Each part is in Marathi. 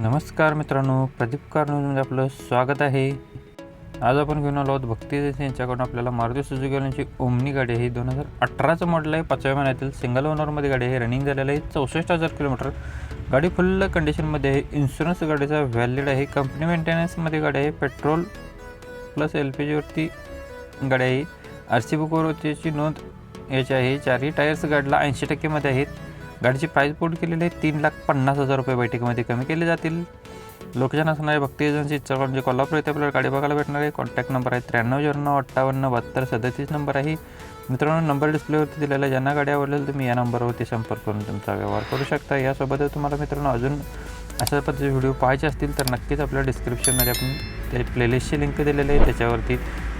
नमस्कार मित्रांनो प्रदीप कारमध्ये आपलं स्वागत आहे. आज आपण घेऊन आलो आहोत भक्ती यांच्याकडून आपल्याला मारुती सुजुकी ओमनी गाडी. आहे ही दोन हजार अठराचं मॉडेल आहे. पाचव्या महिन्यातील सिंगल ओनरमध्ये गाडी आहे. रनिंग झालेलं आहे चौसष्ट हजार किलोमीटर गाडी फुल कंडिशनमध्ये आहे. इन्शुरन्स गाडीचा व्हॅलिड आहे. कंपनी मेंटेनन्समध्ये गाडी आहे. पेट्रोल प्लस एल पी जीवरती गाडी आहे. आर सी बुकवरतीची नोंद याची आहे. चारही टायर्स गाडीला ऐंशी टक्केमध्ये आहेत. गाडीची प्राईस बोर्ड केलेली आहे. तीन लाख पन्नास हजार रुपये बैठकीमध्ये कमी केले जातील. लोकेशन असणारे भक्ती एजन्सी चव्हाण जे कोल्हापूर येथे आपल्याला गाडी बघायला भेटणार आहे. कॉन्टॅक्ट नंबर आहे त्र्याण्णव झिरो अठ्ठावन्न बहात्तर सदतीस नंबर आहे. मित्रांनो नंबर डिस्प्लेवरती दिलेला आहे. ज्यांना गाडी आवडेल तुम्ही या नंबरवरती संपर्क करून तुमचा व्यवहार करू शकता. यासोबतच तुम्हाला मित्रांनो अजून अशा पद्धतीचे व्हिडिओ पाहायचे असतील तर नक्कीच आपल्या डिस्क्रिप्शनमध्ये आपण ते प्लेलिस्टची लिंक दिलेली आहे. त्याच्यावरती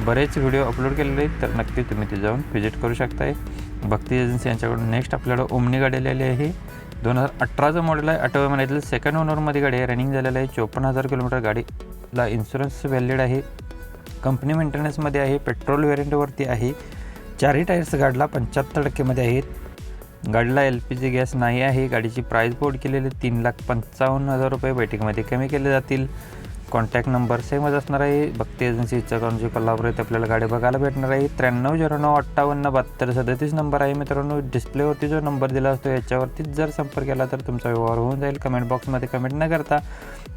बरेच व्हिडिओ अपलोड केलेले आहेत तर नक्कीच तुम्ही ते जाऊन व्हिजिट करू शकताय. भक्ती एजन्सी यांच्याकडून नेक्स्ट आपल्याला ओमनी गाडी आलेली आहे. दोन हजार अठराचं मॉडेल आहे. आठव्या महिन्यातील सेकंड ओनरमध्ये गाडी आहे. रनिंग झालेलं आहे. चोपन्न हजार किलोमीटर गाडीला इन्शुरन्स व्हॅलिड आहे. कंपनी मेंटेनन्समध्ये आहे. पेट्रोल व्हेरियंटवरती आहे. चारही टायर्स गाडीला पंच्याहत्तर टक्केमध्ये आहेत. गाडीला एल पी जी गॅस नाही आहे. गाडीची प्राईस बोर्ड केलेली तीन लाख पंचावन्न हजार रुपये बैठकीमध्ये कमी केले जातील. कॉन्टॅक्ट नंबर सेमच असणार आहे. भक्ती एजन्सी इच्छाकरून कोल्हापूर येथे आपल्याला गाडी बघायला भेटणार आहे. त्र्याण्णव झिरो नऊ अठ्ठावन्न बहात्तर सदतीस नंबर आहे. मित्रांनो डिस्प्लेवरती जो नंबर दिला असतो याच्यावरतीच जर संपर्क केला तर तुमचा व्यवहार होऊन जाईल. कमेंट बॉक्समध्ये कमेंट न करता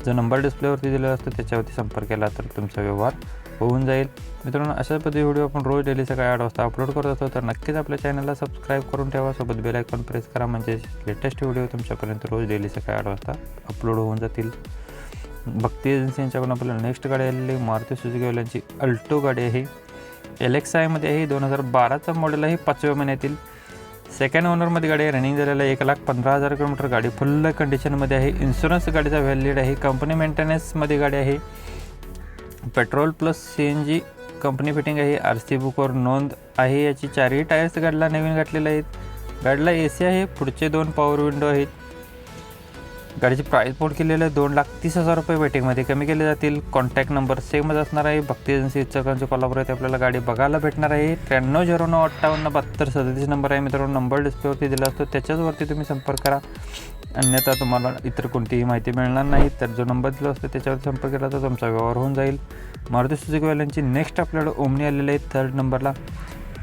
जो नंबर डिस्प्लेवरती दिला असतो त्याच्यावरती संपर्क केला तर तुमचा व्यवहार होऊन जाईल. मित्रांनो अशा पद्धती व्हिडिओ आपण रोज डेली सकाळी आठ वाजता अपलोड करत असतो तर नक्कीच आपल्या चॅनलला सबस्क्राईब करून ठेवा. सोबत बेल आयकॉन प्रेस करा. म्हणजे लेटेस्ट व्हिडिओ तुमच्यापर्यंत रोज डेली सकाळी आठ वाजता अपलोड होऊन जातील. भक्ती एजन्सी यांच्याकडून आपल्याला नेक्स्ट गाडी आलेली आहे मारुती सुजुकी वाल्यांची. अल्टो गाडी आहे एल आयमध्ये आहे दोन हजार बाराचा मॉडेल आहे पाचव्या महिन्यातील. सेकंड ओनरमध्ये गाडी आहे रनिंग झालेलं आहे एक लाख पंधरा हजार किलोमीटर गाडी. फुल कंडिशनमध्ये आहे. इन्शुरन्स गाडीचा व्हॅलिड आहे. कंपनी मेंटेनन्समध्ये गाडी आहे. Petrol plus C N G company fitting आहे. आर सी बुकवर नोंद आहे. याची चारही टायर्स गाडीला नवीन घातलेले आहेत. गाडीला ए सी आहे. पुढचे दोन पॉवर विंडो आहेत. गाडीची प्राईस बोर्ड केलेलं आहे दोन लाख तीस हजार रुपये वेटिंगमध्ये कमी केले जातील. कॉन्टॅक्ट नंबर सेमच असणार आहे. भक्ती एजन्सी इच्छकांचे कोल्हापूर येथे आपल्याला गाडी बघायला भेटणार आहे. त्र्याण्णव झिरो नऊ अठ्ठावन्न बहात्तर सदतीस नंबर आहे. मित्रांनो नंबर डिस्प्लेवरती दिला असतो. त्याच्याचवरती तुम्ही संपर्क करा. अन्यथा तुम्हाला इतर कोणतीही माहिती मिळणार नाही. तर जो नंबर दिला असतो त्याच्यावर संपर्क केला तर तुमचा व्यवहार होऊन जाईल. मारुती सुजुकीवाल्यांची नेक्स्ट आपल्याला ओमनी आलेली आहे. थर्ड नंबरला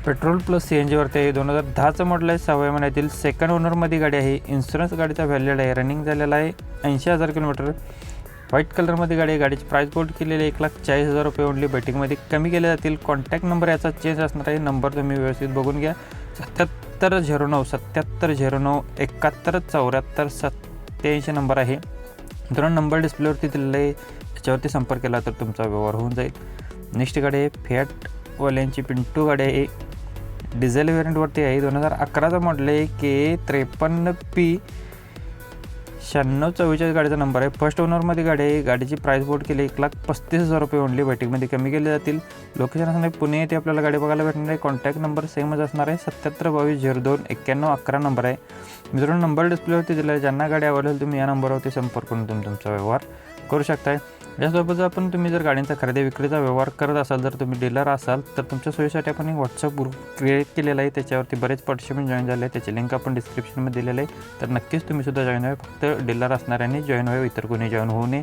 पेट्रोल प्लस सी एन जीवरती आहे. दोन हजार दहाचं मॉडेल आहे. सहाव्या महिन्यातील सेकंड ओनरमध्ये गाडी आहे. इन्शुरन्स गाडीचा व्हॅल्यूड आहे. रनिंग झालेला आहे. ऐंशी हजार किलोमीटर. व्हाईट कलरमध्ये गाडी आहे. गाडीची प्राईस बोर्ड केलेली आहे. एक लाख चाळीस हजार रुपये ओनली बेटिंगमध्ये कमी केले जातील. कॉन्टॅक्ट नंबर याचा चेंज असणार आहे. नंबर तुम्ही व्यवस्थित बघून घ्या. सत्याहत्तर झिरो नऊ सत्याहत्तर झिरो नऊ एकाहत्तर चौऱ्याहत्तर सत्याऐंशी नंबर आहे. मित्रांनो नंबर डिस्प्लेवरती दिलेला आहे. याच्यावरती संपर्क केला तर तुमचा व्यवहार होऊन जाईल. नेक्स्ट गाडी आहे. फॅटवाल्यांची पिंटू गाडी आहे. डिझेल व्हेरियंटवरती आहे. दोन हजार अकराचं मॉडेल आहे के त्रेपन्न पी शहाण्णव चव्वेचाळीस गाडीचा नंबर आहे. फर्स्ट ओनरमध्ये गाडी आहे. गाडीची प्राईस बोर्ड केली एक लाख पस्तीस हजार रुपये ओनली बैठकीमध्ये कमी केले जातील. लोकेशन असणार आहे पुणे. येथे आपल्याला गाडी बघायला भेटणार आहे. कॉन्टॅक्ट नंबर सेमच असणार आहे. सत्याहत्तर बावीस झिरो दोन एक्क्याण्णव अकरा नंबर आहे. मित्रांनो नंबर डिस्प्लेवरती दिला आहे. ज्यांना गाडी आवडेल तुम्ही या नंबरवरती संपर्क करून तुम्ही तुमचा व्यवहार करू शकताय. यासोबत आपण तुम्ही जर गाड्यांचा खरेदी विक्रीचा व्यवहार करत असाल जर तुम्ही डीलर असाल तर तुमच्या सोयीसाठी आपण एक व्हॉट्सअप ग्रुप क्रिएट केलेला आहे. त्याच्यावरती बरेच पार्टिसिपेंट जॉईन झाले आहे त्याची लिंक आपण डिस्क्रिप्शनमध्ये दिलेलं आहे. तर नक्कीच तुम्ही सुद्धा जॉईन व्हावे. फक्त डीलर असणाऱ्यांनी जॉईन व्हावे इतर कोणी जॉईन होऊ नये.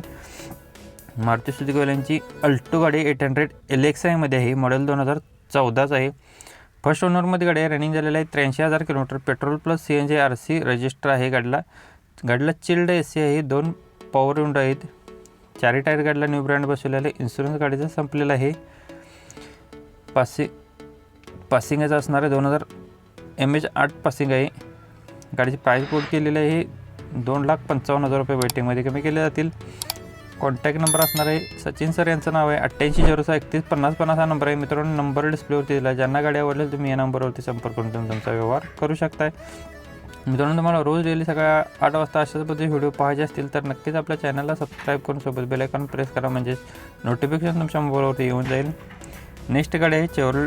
मारुती सुझुकीवाल्यांची अल्टो गाडी एट हंड्रेड एल एक्स आयमध्ये आहे. मॉडेल दोन हजार चौदाच आहे. फर्स्ट ओनरमध्ये गाडी रनिंग झालेलं आहे. त्र्याऐंशी हजार kilometre petrol plus C N G R C register आहे. गाडीला गाडीला चिल्ड ए सी आहे. दोन पॉवर विंडो आहेत. चारही टायर गाडीला न्यू ब्रँड बसवलेला आहे. इन्शुरन्स गाडीचा संपलेला आहे पासिंग पासिंगचं असणार आहे दोन हजार एम एच आठ पासिंग आहे. गाडीची प्राईस बोर्ड केलेली आहे. दोन लाख पंचावन्न हजार रुपये वेटिंगमध्ये कमी केले जातील. कॉन्टॅक्ट नंबर असणार आहे. सचिन सर यांचं नाव आहे. अठ्ठ्याऐंशी झिरो सहा एकतीस पन्नास पन्नास हा नंबर आहे. मित्रांनो नंबर डिस्प्लेवरती दिला ज्यांना गाडी आवडलेली तुम्ही या नंबरवरती संपर्क करून तुम्ही तुमचा व्यवहार करू शकताय. मित्रांनो तुम्हाला रोज डेली सकाळ आठ वाजता अशाच पद्धती व्हिडिओ पाहायचे असतील तर नक्कीच आपल्या चॅनलला सबस्क्राईब करून सोबत बेलायकॉन प्रेस करा म्हणजे नोटिफिकेशन तुमच्या मोबाईलवरती येऊन जाईल. नेक्स्ट गाडी आहे चेवरल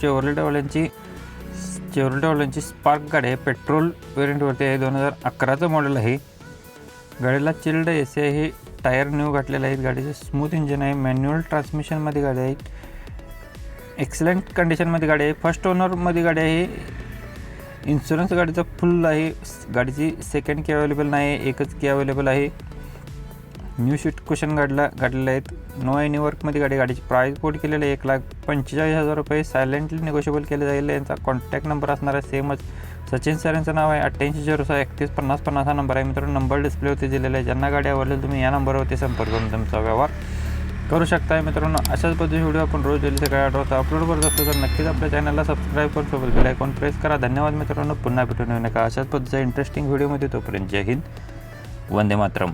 चेवरलेटवाल्यांची चेवरलेटवाल्यांची स्पार्क गाडी आहे. पेट्रोल वेरियंटवरती आहे. दोन हजार अकराचं मॉडेल आहे. गाडीला चिल्ड ए सी हे टायर न्यू घातलेले आहेत गाडीचे स्मूथ इंजिन आहे. मॅन्युअल ट्रान्समिशनमध्ये गाडी आहे. एक्सलंट कंडिशनमध्ये गाडी आहे. फर्स्ट ओनरमध्ये गाडी आहे. इन्शुरन्स गाडीचा फुल आहे. गाडीची सेकंड की अवेलेबल नाही एकच की अवेलेबल आहे. न्यू शीट कुशन गाडला गाडलेले आहेत. नो एनी वर्कमध्ये गाडी गाडीची प्राईस कोट केलेली आहे. एक लाख पंचेचाळीस हजार रुपये सायलेंटली निगोशिएबल केले जाईल. यांचा कॉन्टॅक्ट नंबर असणार आहे सेमच सचिन सर यांचं नाव आहे. अठ्ठ्याऐंशी झिरो सहा एकतीस पन्नास पन्नास हा नंबर आहे. मित्रांनो नंबर डिस्प्लेवरती दिलेला आहे. ज्यांना गाडी आवडलेली तुम्ही या नंबरवरती संपर्क करून तुमचा व्यवहार करू शकताय मित्रांनो अशाच पद्धतीचे व्हिडिओ आपण रोज डेली सकाळी आठ वाजता अपलोड करत असतो तर नक्कीच आपल्या चॅनलला सबस्क्राईब करून सोबत बेल आयकॉन प्रेस करा. धन्यवाद मित्रांनो पुन्हा भेटून येऊ नका. अशाच पद्धतीचा इंटरेस्टिंग व्हिडिओमध्ये तोपर्यंत जय हिंद. वंदे मातरम.